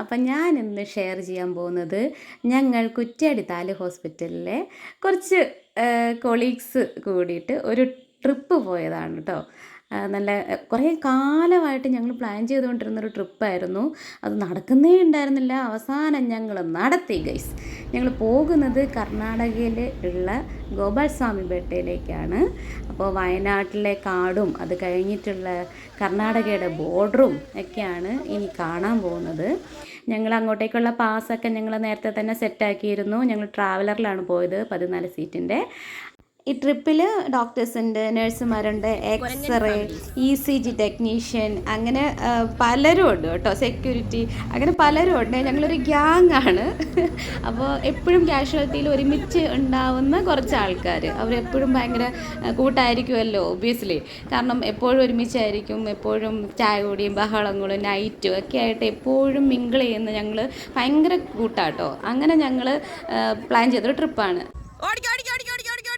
അപ്പം ഞാൻ ഇന്ന് ഷെയർ ചെയ്യാൻ പോകുന്നത് ഞങ്ങൾ കുറ്റ്യാടി താലു ഹോസ്പിറ്റലിലെ കുറച്ച് കൊളീഗ്സ് കൂടിയിട്ട് ഒരു ട്രിപ്പ് പോയതാണ് കേട്ടോ നല്ല കുറേ കാലമായിട്ട് ഞങ്ങൾ പ്ലാൻ ചെയ്തുകൊണ്ടിരുന്നൊരു ട്രിപ്പായിരുന്നു. അത് നടക്കുന്നേ ഉണ്ടായിരുന്നില്ല. അവസാനം ഞങ്ങൾ നടത്തി ഗൈസ്. ഞങ്ങൾ പോകുന്നത് കർണാടകയിൽ ഉള്ള ഗോപാൽ സ്വാമി ബേട്ടയിലേക്കാണ് അപ്പോൾ വയനാട്ടിലെ കാടും അത് കഴിഞ്ഞിട്ടുള്ള കർണാടകയുടെ ബോർഡറും ഒക്കെയാണ് ഇനി കാണാൻ പോകുന്നത്. ഞങ്ങൾ അങ്ങോട്ടേക്കുള്ള പാസ്സൊക്കെ ഞങ്ങൾ നേരത്തെ തന്നെ സെറ്റാക്കിയിരുന്നു ഞങ്ങൾ ട്രാവലറിലാണ് പോയത് പതിനാല് സീറ്റിന്റെ ഈ ട്രിപ്പിൽ ഡോക്ടേഴ്സ് ഉണ്ട് നഴ്സുമാരുണ്ട് X-ray E C G technician അങ്ങനെ പലരും ഉണ്ട് കേട്ടോ സെക്യൂരിറ്റി അങ്ങനെ പലരും ഉണ്ട്. ഞങ്ങളൊരു ഗ്യാങ് ആണ് അപ്പോൾ എപ്പോഴും കാഷ്വാലിറ്റിയിൽ ഒരുമിച്ച് ഉണ്ടാവുന്ന കുറച്ച് ആൾക്കാർ അവരെപ്പോഴും ഭയങ്കര കൂട്ടായിരിക്കുമല്ലോ ഒബിയസ്ലി കാരണം എപ്പോഴും ഒരുമിച്ചായിരിക്കും എപ്പോഴും ചായ കൂടിയും ബഹളങ്ങളും നൈറ്റും ഒക്കെ ആയിട്ട് എപ്പോഴും മിങ്കിൾ ചെയ്യുന്ന ഞങ്ങൾ ഭയങ്കര കൂട്ടാട്ടോ. അങ്ങനെ ഞങ്ങൾ പ്ലാൻ ചെയ്തൊരു ട്രിപ്പാണ് ഓടിക്കോ ഓടിക്കോ ഓടിക്കോ ഓടിക്കോ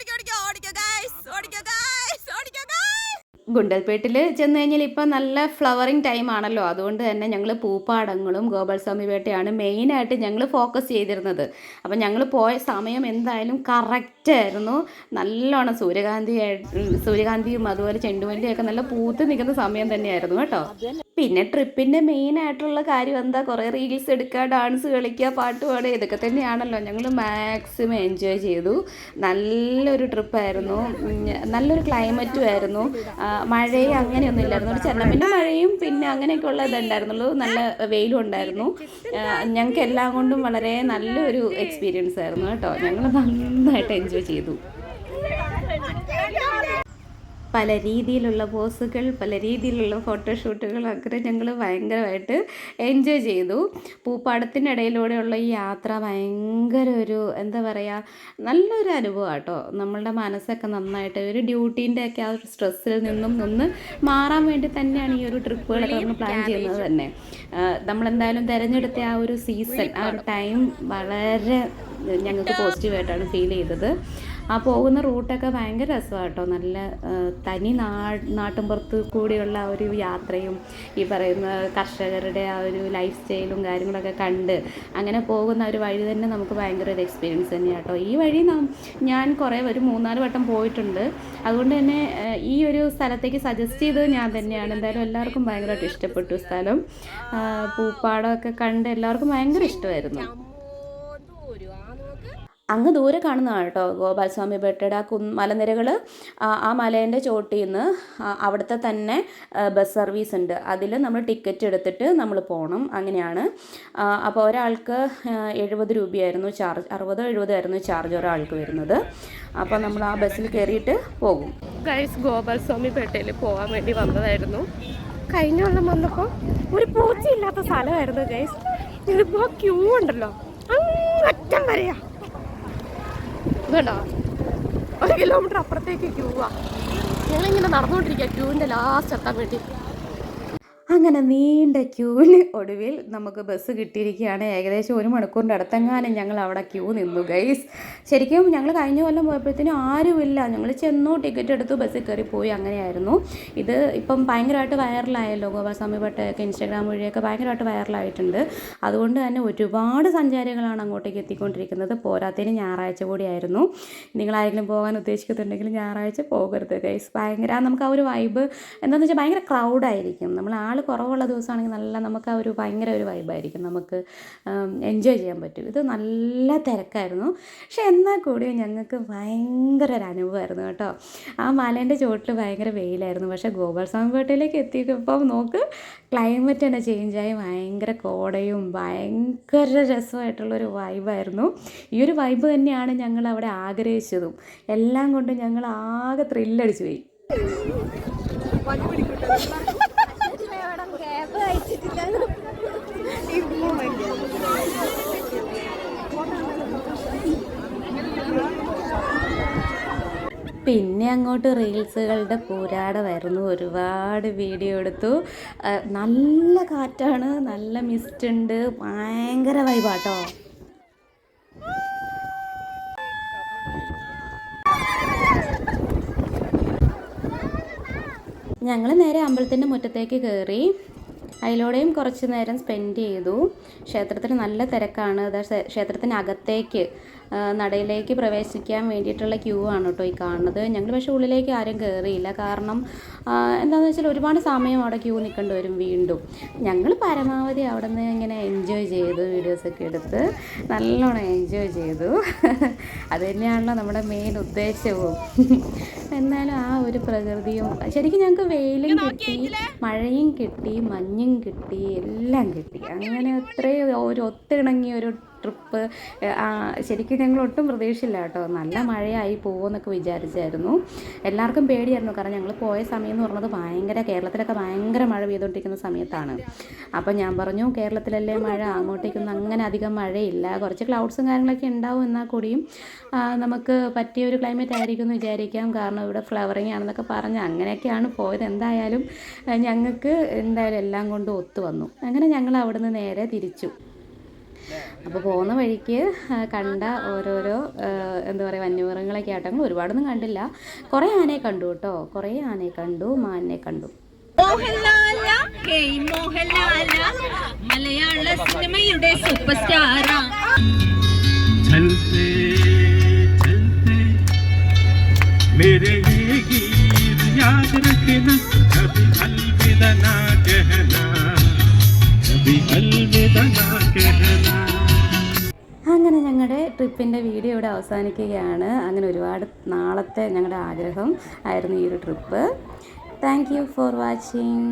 ഓടിക്കോ ഗൈസ് ഓടിക്കോ ഗൈസ് ഓടിക്കോ ഗൈസ് ഗുണ്ടൽപേട്ടിൽ ചെന്ന് കഴിഞ്ഞാൽ ഇപ്പം നല്ല ഫ്ലവറിങ് ടൈം ആണല്ലോ. അതുകൊണ്ട് തന്നെ ഞങ്ങൾ പൂപ്പാടങ്ങളും ഗോപാൽസ്വാമി വേട്ടയാണ് മെയിനായിട്ട് ഞങ്ങൾ ഫോക്കസ് ചെയ്തിരുന്നത്. അപ്പം ഞങ്ങൾ പോയ സമയം എന്തായാലും കറക്റ്റായിരുന്നു നല്ലോണം സൂര്യകാന്തി സൂര്യകാന്തിയും അതുപോലെ ചെണ്ടുമല്ലിയൊക്കെ നല്ല പൂത്ത് നിൽക്കുന്ന സമയം തന്നെയായിരുന്നു കേട്ടോ. പിന്നെ ട്രിപ്പിന്റെ മെയിൻ ആയിട്ടുള്ള കാര്യം എന്താ? കുറേ റീൽസ് എടുക്കുക ഡാൻസ് കളിക്കുക പാട്ട് പാടുക ഇതൊക്കെ തന്നെയാണല്ലോ. ഞങ്ങൾ മാക്സിമം എൻജോയ് ചെയ്തു. നല്ലൊരു ട്രിപ്പായിരുന്നു നല്ലൊരു ക്ലൈമറ്റും ആയിരുന്നു. മഴയും അങ്ങനെയൊന്നും ഇല്ലായിരുന്നു. ഒരു ചെന്നപ്പിന്റെ മഴയും പിന്നെ അങ്ങനെയൊക്കെ ഉള്ള ഇതുണ്ടായിരുന്നുള്ളൂ. നല്ല വെയിലും ഉണ്ടായിരുന്നു. ഞങ്ങൾക്ക് എല്ലാം കൊണ്ടും വളരെ നല്ലൊരു എക്സ്പീരിയൻസ് ആയിരുന്നു കേട്ടോ. ഞങ്ങൾ നന്നായിട്ട് എൻജോയ് ചെയ്തു. പല രീതിയിലുള്ള പോസുകൾ പല രീതിയിലുള്ള ഫോട്ടോഷൂട്ടുകൾ അങ്ങനെ ഞങ്ങൾ ഭയങ്കരമായിട്ട് എൻജോയ് ചെയ്തു. പൂപ്പാടത്തിനിടയിലൂടെയുള്ള ഈ യാത്ര ഭയങ്കര ഒരു എന്താ പറയുക നല്ലൊരു അനുഭവം കേട്ടോ നമ്മളുടെ മനസ്സൊക്കെ നന്നായിട്ട് ഒരു ഡ്യൂട്ടീന്റെ ഒക്കെ ആ ഒരു സ്ട്രെസ്സിൽ നിന്നും ഒന്ന് മാറാൻ വേണ്ടി തന്നെയാണ് ഈ ഒരു ട്രിപ്പുകളൊക്കെ നമ്മൾ പ്ലാൻ ചെയ്യുന്നത് തന്നെ. നമ്മളെന്തായാലും തിരഞ്ഞെടുത്ത ആ ഒരു സീസൺ ആ ഒരു ടൈം വളരെ ഞങ്ങൾക്ക് പോസിറ്റീവായിട്ടാണ് ഫീൽ ചെയ്തത്. ആ പോകുന്ന റൂട്ടൊക്കെ ഭയങ്കര രസമാണ് കേട്ടോ നല്ല തനി നാ നാട്ടിൻപുറത്ത് കൂടിയുള്ള ആ ഒരു യാത്രയും ഈ പറയുന്ന കർഷകരുടെ ആ ഒരു ലൈഫ് സ്റ്റൈലും കാര്യങ്ങളൊക്കെ കണ്ട് അങ്ങനെ പോകുന്ന ഒരു വഴി തന്നെ നമുക്ക് ഭയങ്കര ഒരു എക്സ്പീരിയൻസ് തന്നെയാണ് കേട്ടോ ഈ വഴി ഞാൻ കുറേ ഒരു മൂന്നാൽ വട്ടം പോയിട്ടുണ്ട്. അതുകൊണ്ട് തന്നെ ഈ ഒരു സ്ഥലത്തേക്ക് സജസ്റ്റ് ചെയ്തത് ഞാൻ തന്നെയാണ്. എന്തായാലും എല്ലാവർക്കും ഭയങ്കരമായിട്ട് ഇഷ്ടപ്പെട്ടു സ്ഥലം. പൂപ്പാടമൊക്കെ കണ്ട് എല്ലാവർക്കും ഭയങ്കര ഇഷ്ടമായിരുന്നു. അങ്ങ് ദൂരെ കാണുന്നതാണ് കേട്ടോ. ഗോപാൽസ്വാമി ബെട്ടയുടെ ആ കുന്ന് മലനിരകൾ ആ മലേന്റെ ചോട്ടിൽ നിന്ന് അവിടുത്തെ തന്നെ ബസ് സർവീസ് ഉണ്ട്. അതിൽ നമ്മൾ ടിക്കറ്റ് എടുത്തിട്ട് നമ്മൾ പോകണം അങ്ങനെയാണ്. അപ്പോൾ ഒരാൾക്ക് എഴുപത് രൂപയായിരുന്നു ചാർജ് അറുപതോ എഴുപതോ ആയിരുന്നു ചാർജ് ഒരാൾക്ക് വരുന്നത്. അപ്പോൾ നമ്മൾ ആ ബസ്സിൽ കയറിയിട്ട് പോകും. ഗൈസ് ഗോപാൽസ്വാമി പേട്ടയിൽ പോകാൻ വേണ്ടി വന്നതായിരുന്നു. കഴിഞ്ഞ വെള്ളം വന്നപ്പോൾ ഒരു പൂച്ചയില്ലാത്ത സ്ഥലമായിരുന്നു ഗൈസ് ഇതിപ്പോൾ ക്യൂ ഉണ്ടല്ലോ. അങ്ങറ്റം വരെയാ. വേണ്ട. ഒരു കിലോമീറ്റർ അപ്പുറത്തേക്ക് ക്യൂവാ ഞങ്ങളിങ്ങനെ നടന്നുകൊണ്ടിരിക്കുക ക്യൂവിന്റെ ലാസ്റ്റ് എത്താൻ വേണ്ടി. അങ്ങനെ നീണ്ട ക്യൂവിന് ഒടുവിൽ നമുക്ക് ബസ് കിട്ടിയിരിക്കുകയാണ്. ഏകദേശം ഒരു മണിക്കൂറിന്റെ അടുത്തെങ്ങാനും ഞങ്ങൾ അവിടെ ക്യൂ നിന്നു ഗൈസ് ശരിക്കും ഞങ്ങൾ കഴിഞ്ഞ കൊല്ലം പോയപ്പോഴത്തേനും ആരുമില്ല. ഞങ്ങൾ ചെന്നു ടിക്കറ്റ് എടുത്തു ബസ്സിൽ കയറി പോയി അങ്ങനെയായിരുന്നു. ഇത് ഇപ്പം ഭയങ്കരമായിട്ട് വൈറലായല്ലോ ഗോപാസ്വാമി ഭട്ടയൊക്കെ ഇൻസ്റ്റാഗ്രാം വഴിയൊക്കെ ഭയങ്കരമായിട്ട് വൈറലായിട്ടുണ്ട് അതുകൊണ്ട് തന്നെ ഒരുപാട് സഞ്ചാരികളാണ് അങ്ങോട്ടേക്ക് എത്തിക്കൊണ്ടിരിക്കുന്നത്. പോരാത്തതിന് ഞായറാഴ്ച കൂടിയായിരുന്നു. നിങ്ങളാരെങ്കിലും പോകാൻ ഉദ്ദേശിക്കുന്നുണ്ടെങ്കിൽ ഞായറാഴ്ച പോകരുത് ഗൈസ് ഭയങ്കര നമുക്ക് ആ ഒരു വൈബ് എന്താണെന്ന് വെച്ചാൽ ഭയങ്കര ക്രൗഡായിരിക്കും നമ്മൾ ആൾ കുറവുള്ള ദിവസമാണെങ്കിൽ നല്ല നമുക്ക് ആ ഒരു ഭയങ്കര ഒരു വൈബായിരിക്കും നമുക്ക് എൻജോയ് ചെയ്യാൻ പറ്റും. ഇത് നല്ല തിരക്കായിരുന്നു. പക്ഷെ എന്നാൽ കൂടി ഞങ്ങൾക്ക് ഭയങ്കര ഒരു അനുഭവമായിരുന്നു കേട്ടോ. ആ മലേന്റെ ചുവട്ടിൽ ഭയങ്കര വെയിലായിരുന്നു. പക്ഷെ ഗോപാൽസ്വാമി പേട്ടയിലേക്ക് എത്തിയപ്പോൾ നോക്ക് ക്ലൈമറ്റ് തന്നെ ചേഞ്ചായി ഭയങ്കര കോടയും ഭയങ്കര രസമായിട്ടുള്ളൊരു വൈബായിരുന്നു ഈ ഒരു വൈബ് തന്നെയാണ് ഞങ്ങൾ അവിടെ ആഗ്രഹിച്ചതും. എല്ലാം കൊണ്ട് ഞങ്ങൾ ആകെ ത്രില്ലടിച്ചു പോയി. പിന്നെ അങ്ങോട്ട് റീൽസുകളുടെ പോരാടമായിരുന്നു ഒരുപാട് വീഡിയോ എടുത്തു. നല്ല കാറ്റാണ്. നല്ല മിസ്റ്റ് ഉണ്ട്. ഭയങ്കര വൈബാട്ടോ ഞങ്ങൾ നേരെ അമ്പലത്തിന്റെ മുറ്റത്തേക്ക് കയറി അതിലൂടെയും കുറച്ച് നേരം സ്പെൻഡ് ചെയ്തു. ക്ഷേത്രത്തിൽ നല്ല തിരക്കാണ്. ക്ഷേത്രത്തിനകത്തേക്ക് നടയിലേക്ക് പ്രവേശിക്കാൻ വേണ്ടിയിട്ടുള്ള ക്യൂ ആണ് കേട്ടോ ഈ കാണുന്നത്. ഞങ്ങൾ പക്ഷേ ഉള്ളിലേക്ക് ആരും കയറിയില്ല കാരണം എന്താണെന്ന് വെച്ചാൽ ഒരുപാട് സമയം അവിടെ ക്യൂ നിൽക്കേണ്ടി വരും വീണ്ടും. ഞങ്ങൾ പരമാവധി അവിടെ നിന്ന് ഇങ്ങനെ എൻജോയ് ചെയ്തു വീഡിയോസൊക്കെ എടുത്ത്. നല്ലോണം എൻജോയ് ചെയ്തു. അത് തന്നെയാണല്ലോ നമ്മുടെ മെയിൻ ഉദ്ദേശവും. എന്നാലും ആ ഒരു പ്രകൃതിയും ശരിക്കും ഞങ്ങൾക്ക് വെയിലും കിട്ടി മഴയും കിട്ടി മഞ്ഞും കിട്ടി എല്ലാം കിട്ടി. അങ്ങനെ അത്രയും ഒരു ഒത്തിണങ്ങിയ ഒരു ട്രിപ്പ് ശരിക്കും ഞങ്ങൾ ഒട്ടും പ്രതീക്ഷയില്ല കേട്ടോ. നല്ല മഴയായി പോകുമെന്നൊക്കെ വിചാരിച്ചായിരുന്നു. എല്ലാവർക്കും പേടിയായിരുന്നു. കാരണം ഞങ്ങൾ പോയ സമയം എന്ന് പറഞ്ഞത് ഭയങ്കര കേരളത്തിലൊക്കെ ഭയങ്കര മഴ പെയ്തുകൊണ്ടിരിക്കുന്ന സമയത്താണ്. അപ്പോൾ ഞാൻ പറഞ്ഞു കേരളത്തിലല്ലേ മഴ? അങ്ങോട്ടേക്കൊന്നും അങ്ങനെ അധികം മഴയില്ല. കുറച്ച് ക്ലൗഡ്സും കാര്യങ്ങളൊക്കെ ഉണ്ടാവും എന്നാൽ കൂടിയും നമുക്ക് പറ്റിയ ഒരു ക്ലൈമറ്റ് ആയിരിക്കും എന്ന് വിചാരിക്കാം. കാരണം ഇവിടെ ഫ്ലവറിങ് ആണെന്നൊക്കെ പറഞ്ഞ് അങ്ങനെയൊക്കെയാണ് പോയത്. എന്തായാലും ഞങ്ങൾക്ക് എന്തായാലും എല്ലാം കൊണ്ടും ഒത്തു വന്നു. അങ്ങനെ ഞങ്ങൾ അവിടുന്ന് നേരെ തിരിച്ചു. അപ്പോൾ പോകുന്ന വഴിക്ക് ആ, കണ്ട ഓരോരോ ആ, എന്താ പറയുക വന്യമൃഗങ്ങളൊക്കെ ആട്ടങ്ങൾ ഒരുപാടൊന്നും കണ്ടില്ല കുറേ ആനയെ കണ്ടു കേട്ടോ കുറേ ആനയെ കണ്ടു മാനിനെ കണ്ടു മോഹൻലാല ഹേയ് മോഹൻലാല മലയാള സിനിമയുടെ സൂപ്പർ സ്റ്റാറാ चलते चलते मेरे ये गीत याद रखना ട്രിപ്പിന്റെ വീഡിയോ ഇവിടെ അവസാനിക്കുകയാണ്. അങ്ങനെ ഒരുപാട് നാളത്തെ ഞങ്ങളുടെ ആഗ്രഹം ആയിരുന്നു ഈ ഒരു trip. Thank you for watching